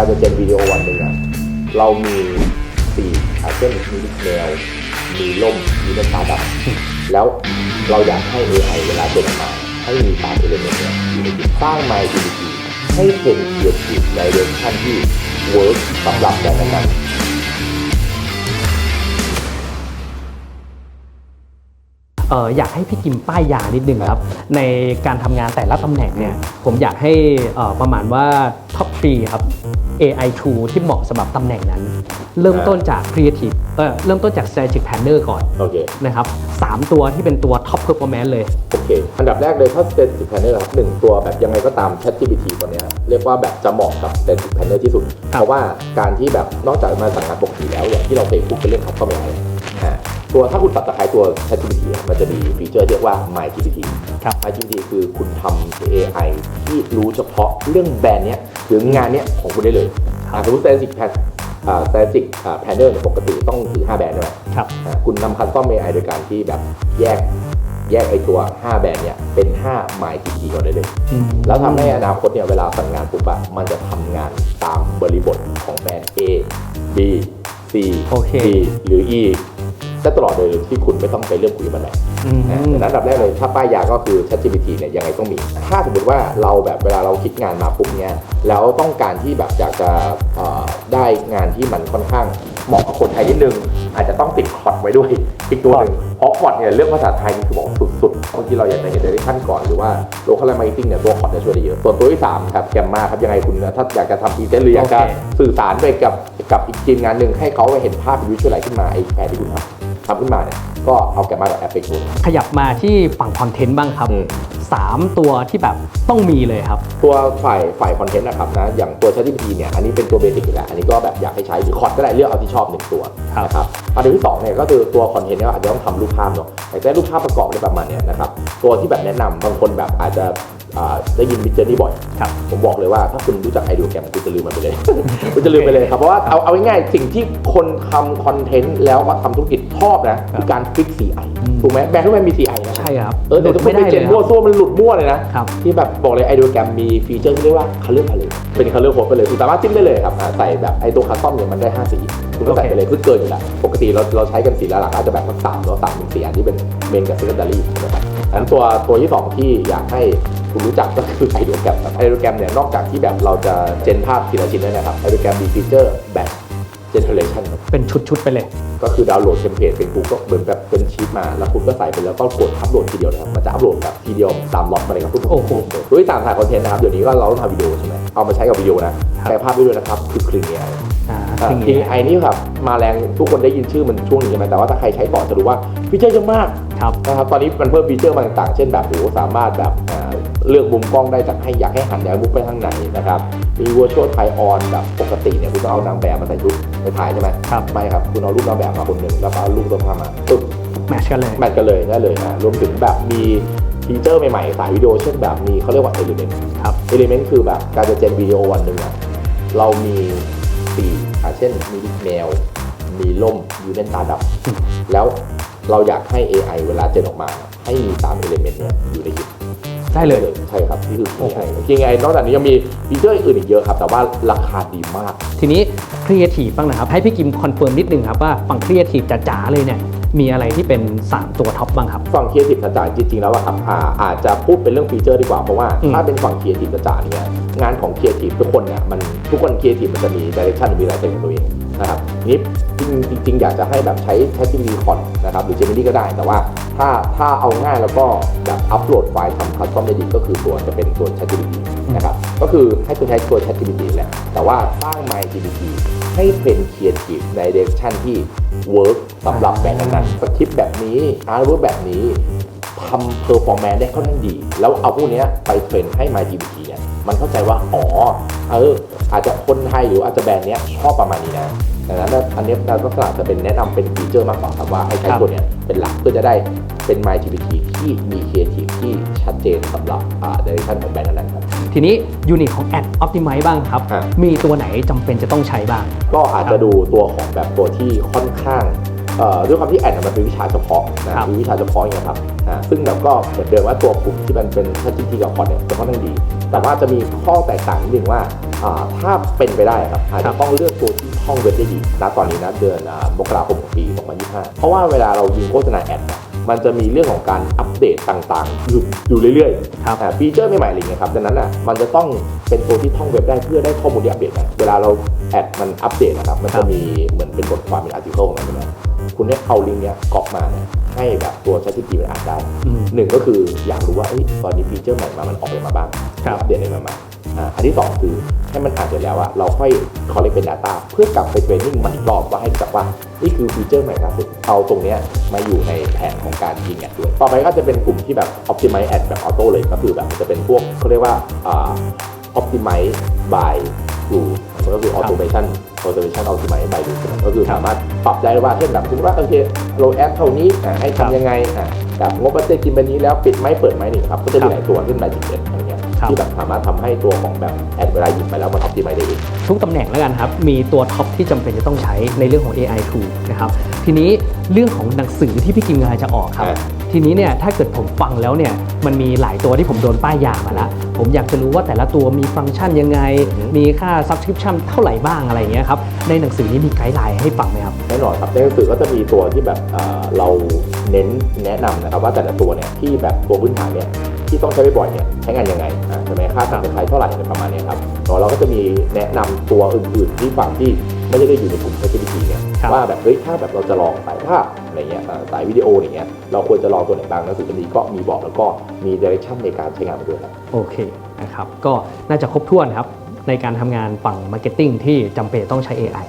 การจะเจนวิดีโอวันหนึ่งอะเรามีสี่อาเช่นมีลูกแมวมีล่มมีน้ำตาดำแล้วเราอยากให้ AI เวลาเจนมา ให้มีสามเอลิเมนต์เนี่ยอยู่ในจิตสร้าง My GPT ให้เป็นเกียรติในเรนชั่นที่เวิร์กสำหรับแบบนั้น เอออยากให้พี่กิมป้ายยานิดนึงครับ ในการทำงานแต่ละตำแหน่งเนี่ยผมอยากให้เอ่อประมาณว่าท็อปทรีครับ AI tool ที่เหมาะสำหรับตำแหน่งนั้น เริ่มต้นจาก Creative เออเริ่มต้นจาก Strategic Planner ก่อนโอเค นะครับสามตัวที่เป็นตัว Top Performance เลย โอเค อันดับแรกเลยถ้า Static Planner ครับหนึ่งตัวแบบยังไงก็ตาม ChatGPT ตัวเนี้ยเรียกว่าแบบจะเหมาะกับ Static Planner ที่สุด เพราะว่าการที่แบบนอกจากมาสั่งงานปกติแล้วอย่างที่เราเคยพูดเป็นเรื่อง Custom AI อ่า ตัวถ้าคุณตัดตะไคร้ตัว ChatGPT อะมันจะมีฟีเจอร์เรียกว่า MyGPT ครับ MyGPT คือคุณทำ AI ที่รู้เฉพาะเรื่องแบรนด์เนี้ยหรืองานเนี้ยของคุณได้เลยอ่าสมมติ Static Plan อ่า Static อ่า Planner เนี่ยปกติต้องถือ 5 แบรนด์ใช่ไหมครับอ่าคุณนำคันซ่อม AI โดยการที่แบบแยกแยกไอตัว 5 แบรนด์เนี่ยเป็น5 My GT ก่อนได้เลยอืมแล้วทำให้อนาคตเนี่ยเวลาสั่งงานปุ๊บอะมันจะทำงานตามบริบทของแบรนด์ A B C โอเค D หรือ E ได้ตลอดเลยที่คุณไม่ต้องไปเริ่มคุยกับมันแหละอืมดังนั้นอันดับแรกเลยถ้าป้ายยาก็คือ ChatGPT เนี่ยยังไงต้องมี ถ้าสมมติว่าเราแบบเวลาเราคิดงานมาปุ๊บเนี่ยแล้วต้องการที่แบบอยากจะเอ่อได้งานที่มันค่อนข้างเหมาะกับคนไทยนิดนึง อาจจะต้องติดคอร์ดไว้ด้วยอีกตัวหนึ่งเพราะคอร์ดเนี่ยเรื่องภาษาไทยนี่คือบอกสุดๆบางทีเราอยากจะเห็นเดเรชั่นก่อนหรือว่า local marketing เนี่ยตัวคอร์ดจะช่วยได้เยอะส่วนตัวที่สามครับแกมมาครับยังไงคุณถ้าอยากจะทำพรีเซนต์หรืออยากจะโอเคสื่อสารไปกับกับอีกทีมงานหนึ่งให้เขาเห็นภาพวิชวลไลขึ้นมาไอ้แผนที่คุณทำ ทำขึ้นมาเนี่ยก็เอาแกมมากับแอปไปดูขยับมาที่ฝั่งคอนเทนต์บ้างครับอืมสามตัวที่แบบต้องมีเลยครับ ตัวฝ่ายฝ่ายคอนเทนต์นะครับนะอย่างตัว ChatGPT เนี่ยอันนี้เป็นตัวเบสิกอยู่แล้วอันนี้ก็แบบอยากให้ใช้หรือคอร์ดก็ได้เลือกเอาที่ชอบหนึ่งตัวครับนะครับอันที่สองเนี่ยก็คือตัวคอนเทนต์เนี่ยอาจจะต้องทำรูปภาพเนาะแต่ได้รูปภาพประกอบได้ประมาณเนี้ยนะครับตัวที่แบบแนะนำบางคนแบบอาจจะอ่า ได้ยินมิจเจอร์นี่บ่อยครับผมบอกเลยว่าถ้าคุณรู้จักไอเดียแกรมคุณจะลืมมันไปเลย คุณจะลืมไปเลยครับ เพราะว่าเอาเอาง่ายๆสิ่งที่คนทำคอนเทนต์แล้วมาทำธุรกิจชอบนะคือการฟิก CI อืมถูกไหมแบรนด์ทุกแบรนด์มี CI นะใช่ครับเออแต่ทุกคนไม่ไปได้เจเลยนคมั่วรับซั่วมันหลุดมั่วเลยนะครับที่แบบบอกเลยไอโดแกรมมีฟีเจอร์ที่เรียกว่า color palette เป็น color code ไปเลยคุณสามารถจิ้มได้เลยครับอ่าใส่แบบไอตัวคัสตอมเนี่ยมันได้5สีคุณก็ใส่ไปเลยคือเกินอยู่แล้วปกติเราเราใช้กันสีละหลักอาจจะแบบสักสามหรือสามถึงสี่อันที่เป็นเมนกับ secondary นะครับอันนั้นตัวตัวที่2ที่อยากให้ คุณรู้จักก็คือไอโดแกรมไอโดแกรมเนี่ยนอกจากที่แบบเราจะเจนภาพทีละชิ้นได้นะครับไอโดแกรมมีฟีเจอร์แบบ generation ครับเป็นชุดๆไปเลย ก็คือดาวน์โหลดเทมเพลตเป็นกูก็เหมือนแบบเป็นชีตมา แล้วคุณก็ใส่ไปแล้วก็กดอัพโหลดทีเดียวนะครับ มันจะอัพโหลดแบบทีเดียวตามล็อตมาเลยครับทุกโอ้โหด้วยตามถ่ายคอนเทนต์นะครับ เดี๋ยวนี้ก็เราต้องทำวิดีโอใช่ไหมเอามาใช้กับวิดีโอนะแชร์ภาพได้ด้วยนะครับ คือคลิงไออ่าคลิงไอนี่ครับ มาแรงทุกคนได้ยินชื่อมันช่วงนี้ใช่ไหมแต่ว่าถ้าใครใช้ต่อจะรู้ว่าฟีเจอร์เยอะมากครับนะครับตอนนี้มันเพิ่มฟีเจอร์มาต่างๆ เช่นแบบโอ้โหสามารถแบบอ่า เลือกมุมกล้องได้จากให้อยากให้หันแนวมุกไปทางไหนนะครับมี virtual try on แบบปกติเนี่ยคุณต้องเอานางแบบมาใส่ชุดไปถ่ายใช่ไหมครับไม่ครับคุณเอารูปนางแบบมาคนหนึ่งแล้วก็เอารูปตัวภาพมาปึ๊บแมทช์กันเลยแมทกันเลยได้เลยนะรวมถึงแบบมีฟีเจอร์ใหม่ๆสายวิดีโอเช่นแบบมีเขาเรียกว่า element ครับ element คือแบบการจะเจนวิดีโอวันหนึ่งอะเรามีสีอะเช่นมีแมว มีล่มยูเนนตาดำแล้วเราอยากให้ AI เวลาเจนออกมา ให้มี3 element เนี่ยอยู่ในยุค ได้เลย ใช่ครับนี่คือโอ้โห AI จริงไงนอกจากนี้ยังมีฟีเจอร์อื่นอีกเยอะครับ แต่ว่าราคาดีมาก ทีนี้ครีเอทีฟบ้างนะครับ ให้พี่กิมคอนเฟิร์มนิดนึงครับว่าฝั่งครีเอทีฟจ๋าๆเลยเนี่ย มีอะไรที่เป็น 3 ตัวท็อปบ้างครับ ฝั่งครีเอทีฟจ๋าๆจริงๆแล้วอะครับอ่าอาจจะพูดเป็นเรื่องฟีเจอร์ดีกว่า เพราะว่าอืม ถ้าเป็นฝั่งครีเอทีฟจ๋าๆเนี่ยงานของครีเอทีฟทุกคนเนี่ยมันทุกคนครีเอทีฟมันจะมีดิเรกชันมีอะไรเป็นของตัวเอง นะครับนี่จริงๆจริงๆอยากจะให้แบบใช้ ChatGPT คอนนะครับหรือ Gemini ก็ได้ แต่ว่าถ้าถ้าเอาง่ายแล้วก็แบบอัปโหลดไฟล์ทำคัสตอมได้ดีก็คือตัวจะเป็นตัว ChatGPT นะครับก็คือให้คุณใช้ตัว ChatGPT แหละแต่ว่าสร้าง MyGPT ให้เป็นครีเอทีฟในดิเรกชันที่เวิร์กสำหรับแบบนั้นสคริปต์แบบนี้อาร์ตเวิร์กแบบนี้ทำเพอร์ฟอร์แมนซ์ได้ค่อนข้างดี แล้วเอาพวกนี้ไปเทรนให้ MyGPT เนี่ยมันเข้าใจว่า อ๋อ เออ อาจจะคนไทยหรืออาจจะแบรนด์เนี้ยชอบประมาณนี้นะดังนั้นอันเนี้ยลักษณะจะเป็นแนะนำเป็นฟีเจอร์มากกว่าครับว่าให้ใช้ครับตัวเนี้ยเป็นหลักเพื่อจะได้เป็น MyGPT ที่มีครีเอทีฟที่ชัดเจนสำหรับอ่าดิเรกชันของแบรนด์นั้นๆครับทีนี้ยูนิตของ Ad Optimize บ้างครับอะมีตัวไหนจำเป็นจะต้องใช้บ้าง ก็อาจจะดูตัวของแบบตัวที่ค่อนข้างเอ่อ ด้วยความที่แอดมันเป็นวิชาเฉพาะนะครับมีวิชาเฉพาะอย่างเงี้ยครับอ่าซึ่งแบบก็เหมือนเดิมว่าตัวกลุ่มที่มันเป็น ChatGPT กับคอนเนี่ยจะค่อนข้างดี แต่ว่าจะมีข้อแตกต่างนิดนึงว่าอ่าถ้าเป็นไปได้ครับอาจครัจะบต้องเลือกตัวที่ท่องเว็บได้ดีณตอนนี้นะเดือนอ่ามกราคมของปี 2025 เพราะว่าเวลาเรายิงโฆษณาแอดเนี่ยมันจะมีเรื่องของการอัปเดตต่างๆ อยู่อยู่เรื่อยๆครับอ่าฟีเจอร์ใหม่ๆอะไรเงี้ยครับดังนั้นอะมันจะต้องเป็นตัวที่ท่องเว็บได้เพื่อได้ข้อมูลที่อัปเดตนะเวลาเราแอดมันอัปเดตนะครับมันครัจะบมีเหมือนเป็นบทความเป็นอาร์ติเคิลของมันใช่ไหม คุณเนี่ยเอาลิงก์เนี้ยก๊อปมาเนี่ยให้แบบตัว ChatGPT มันอ่านได้อืม หนึ่งก็คืออยากรู้ว่าเอ้ยตอนนี้ฟีเจอร์ใหม่มามันออกอะไรมาบ้างครับ อัปเดตอะไรมาบ้างอ่าอันที่สองคือให้มันอ่านเสร็จแล้วอะเราค่อย collect เป็น data เพื่อกลับไปเทรนนิ่งมันอีกรอบว่าให้จับว่านี่คือฟีเจอร์ใหม่ล่าสุดเอาตรงเนี้ยมาอยู่ในแผนของการยิงแอดด้วยต่อไปก็จะเป็นกลุ่มที่แบบ optimize ad แบบ auto เลยก็คือแบบมันจะเป็นพวกเขาเรียกว่าอ่า optimize by rule มันก็คือ automation automation optimize by rule ก็คือสามารถปรับได้ว่าเช่นแบบสมมติว่าโอเคเราแอดเท่านี้อะให้ครับทำยังไงอะแบบงบบัตเจ็ตกินแบบนี้แล้วปิดไหมเปิดไหมนี่ครับก็จะมีหลายตัวเช่น Magic Ad อะไรเงี้ยครับที่แบบสามารถทำให้ตัวของแบบแอดเวลายิงไปแล้วมัน optimize ได้เองทุกตำแหน่งแล้วกันครับ มีตัวท็อปที่จำเป็นจะต้องใช้ในเรื่องของ AI tool นะครับทีนี้เรื่องของหนังสือที่พี่กิมกำลังจะออกครับอ่า ทีนี้เนี่ยถ้าเกิดผมฟังแล้วเนี่ยมันมีหลายตัวที่ผมโดนป้ายยามาแล้ว ผมอยากจะรู้ว่าแต่ละตัวมีฟังก์ชันยังไงอือฮึมีค่า subscription เท่าไหร่บ้างอะไรอย่างเงี้ยครับ ในหนังสือนี้มีไกด์ไลน์ให้ฟังไหมครับแน่นอนครับในหนังสือก็จะมีตัวที่แบบเอ่อเราเน้นแนะนำนะครับว่าแต่ละตัวเนี่ยที่แบบตัวพื้นฐานเนี่ยที่ต้องใช้บ่อยๆเนี่ยใช้งานยังไงอ่าใช่ไหมค่าการใช้เท่าไหร่อะไรประมาณเนี้ยครับแล้วเราก็จะมีแนะนำตัวอื่นๆที่ฝั่งที่ ไม่ได้อยู่ในกลุ่ม ChatGPT เนี่ยครับว่าแบบเฮ้ยถ้าแบบเราจะลองสายภาพอะไรเงี้ยอ่าสายวิดีโออย่างเงี้ยเราควรจะลองตัวไหนบ้างหนังสือเล่มนี้ก็มีบอกแล้วก็มี direction ในการใช้งานมาด้วยครับโอเคนะครับก็น่าจะครบถ้วนครับในการทำงานฝั่ง Marketing ที่จำเป็นต้องใช้ AI